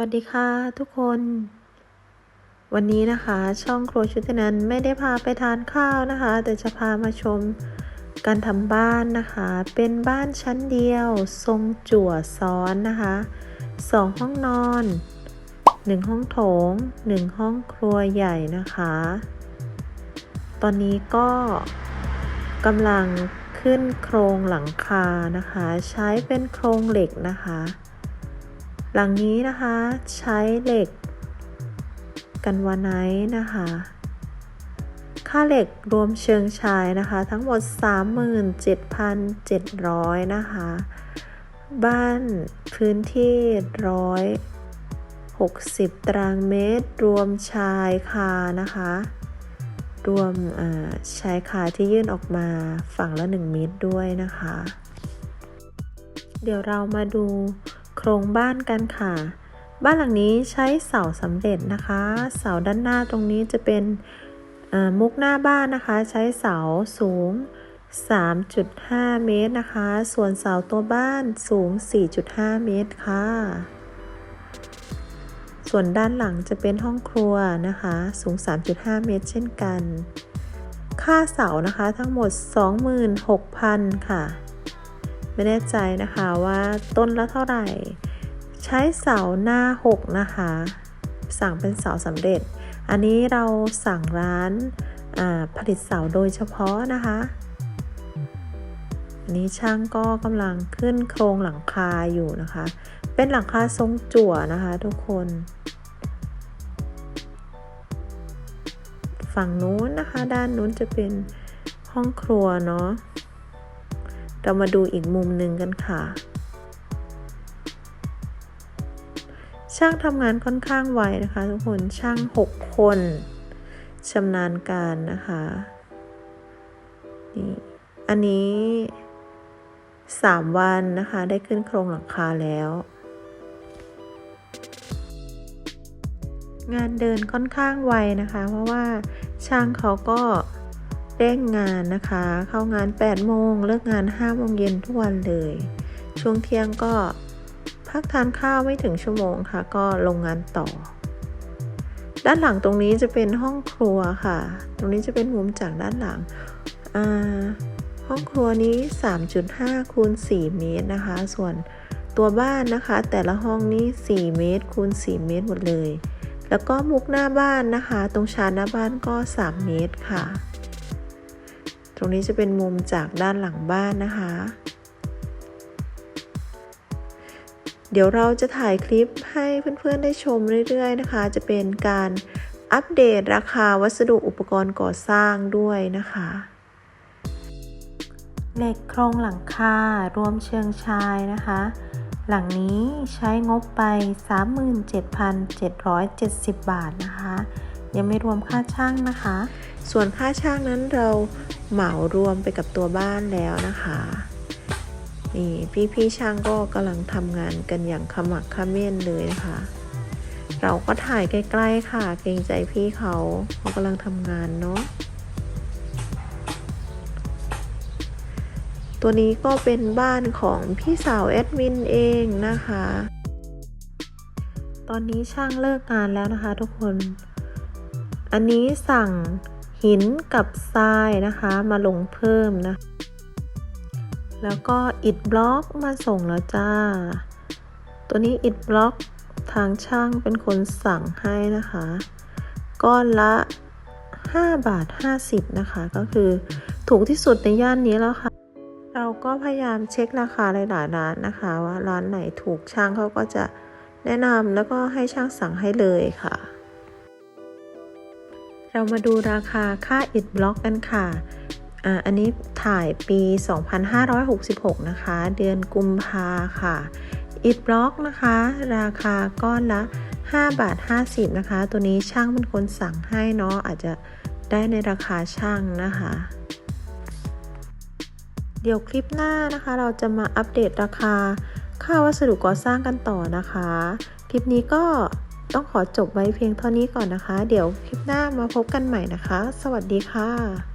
วัสดีค่ะทุกคน วันนี้นะคะช่องครัวชุตินันไม่ได้พาไปทานข้าวนะคะ แต่จะพามาชมการทำบ้านนะคะ เป็นบ้านชั้นเดียว ทรงจั่วซ้อนนะคะสองห้องนอนหนึ่งห้องโถงหนึ่งห้องครัวใหญ่นะคะ ตอนนี้ก็กำลังขึ้นโครงหลังคานะคะ ใช้เป็นโครงเหล็กนะคะ หลังนี้นะคะใช้เหล็ก กันวาไนท์นะคะ ค่าเหล็กรวมเชิงชายนะคะ ทั้งหมด 37,700 นะคะ บ้านพื้นที่160 ตารางเมตร รวมชายคานะคะ รวมชายคาที่ยื่นออกมาฝั่งละ 1 เมตรด้วยนะคะ เดี๋ยวเรามาดู ครงบ้านกันค่ะ บ้านหลังนี้ใช้เสาสำเร็จนะคะ เสาด้านหน้าตรงนี้จะเป็นมุกหน้าบ้านนะคะ ใช้เสาสูง 3.5 เมตรนะคะ ส่วนเสาตัวบ้านสูง 4.5 เมตรค่ะ ส่วนด้านหลังจะเป็นห้องครัวนะคะ สูง 3.5 เมตร เช่นกัน ค่าเสานะคะทั้งหมด 26,000 ค่ะ ไม่แน่ใจนะคะว่าต้นละเท่าไหร่ ใช้เสาหน้า 6 นะคะ สั่งเป็นเสาสำเร็จ อันนี้เราสั่งร้านผลิตเสาโดยเฉพาะนะคะอันนี้ช่างก็กำลังขึ้นโครงหลังคาอยู่นะคะ เป็นหลังคาทรงจั่วนะคะทุกคน ฝั่งนู้นนะคะ ด้านนู้นจะเป็นห้องครัวเนาะ เรามาดูอีกมุมหนึ่งกันค่ะ ช่างทำงานค่อนข้างไวนะคะ ทุกคนช่าง 6 คนชำนาญการนะคะนี่อันนี้ 3 วันนะคะ ได้ขึ้นโครงหลังคาแล้ว งานเดินค่อนข้างไวนะคะ เพราะว่าช่างเขาก็ ร่งงานนะคะ เข้างาน 8 โมง เลิกงาน 5 โมงเย็นทุกวันเลย ช่วงเที่ยงก็พักทานข้าวไม่ถึงชั่วโมงค่ะ ก็ลงงานต่อ ด้านหลังตรงนี้จะเป็นห้องครัวค่ะ ตรงนี้จะเป็นมุมจากด้านหลัง ห้องครัวนี้ 3.5 คูณ 4 เมตรนะคะ ส่วนตัวบ้านนะคะ แต่ละห้องนี้ 4 เมตรคูณ 4 เมตรหมดเลย แล้วก็มุกหน้าบ้านนะคะ ตรงชานหน้าบ้านก็ 3 เมตรค่ะ รงนี้จะเป็นมุมจากด้านหลังบ้านนะคะ เดี๋ยวเราจะถ่ายคลิปให้เพื่อนๆได้ชมเรื่อยๆนะคะ จะเป็นการอัปเดตราคาวัสดุอุปกรณ์ก่อสร้างด้วยนะคะเหล็กโครงหลังคารวมเชิงชายนะคะ หลังนี้ใช้งบไป 37,770 บาทนะคะ ยังไม่รวมค่าช่างนะคะ ส่วนค่าช่างนั้นเราเหมารวมไปกับตัวบ้านแล้วนะคะนี่พี่พี่ช่างก็กำลังทำงานกันอย่างขมักขม้นเลยนะคะ เราก็ถ่ายใกล้ๆค่ะ เกรงใจพี่เขาเขากำลังทำงานเนาะตัวนี้ก็เป็นบ้านของพี่สาวแอดมินเองนะคะ ตอนนี้ช่างเลิกงานแล้วนะคะทุกคน อันนี้สั่งหินกับทรายนะคะมาลงเพิ่มนะ แล้วก็อิดบล็อกมาส่งแล้วจ้า ตัวนี้อิดบล็อกทางช่างเป็นคนสั่งให้นะคะ ก้อนละ 5 บาท 50 นะคะ ก็คือถูกที่สุดในย่านนี้แล้วค่ะ เราก็พยายามเช็คราคาหลายๆร้านนะคะ ว่าร้านไหนถูกช่างเขาก็จะแนะนำแล้วก็ให้ช่างสั่งให้เลยค่ะ เรามาดูราคาค่าอิฐบล็อกกันค่ะอันนี้ถ่ายปี 2566 นะคะ เดือนกุมภาค่ะ อิฐบล็อกนะคะ ราคาก้อนละ 5 บาท 50 นะคะ ตัวนี้ช่างเป็นคนสั่งให้เนาะ อาจจะได้ในราคาช่างนะคะ เดี๋ยวคลิปหน้านะคะ เราจะมาอัปเดตราคาค่าวัสดุก่อสร้างกันต่อนะคะ คลิปนี้ก็ ต้องขอจบไว้เพียงเท่านี้ก่อนนะคะ เดี๋ยวคลิปหน้ามาพบกันใหม่นะคะ สวัสดีค่ะ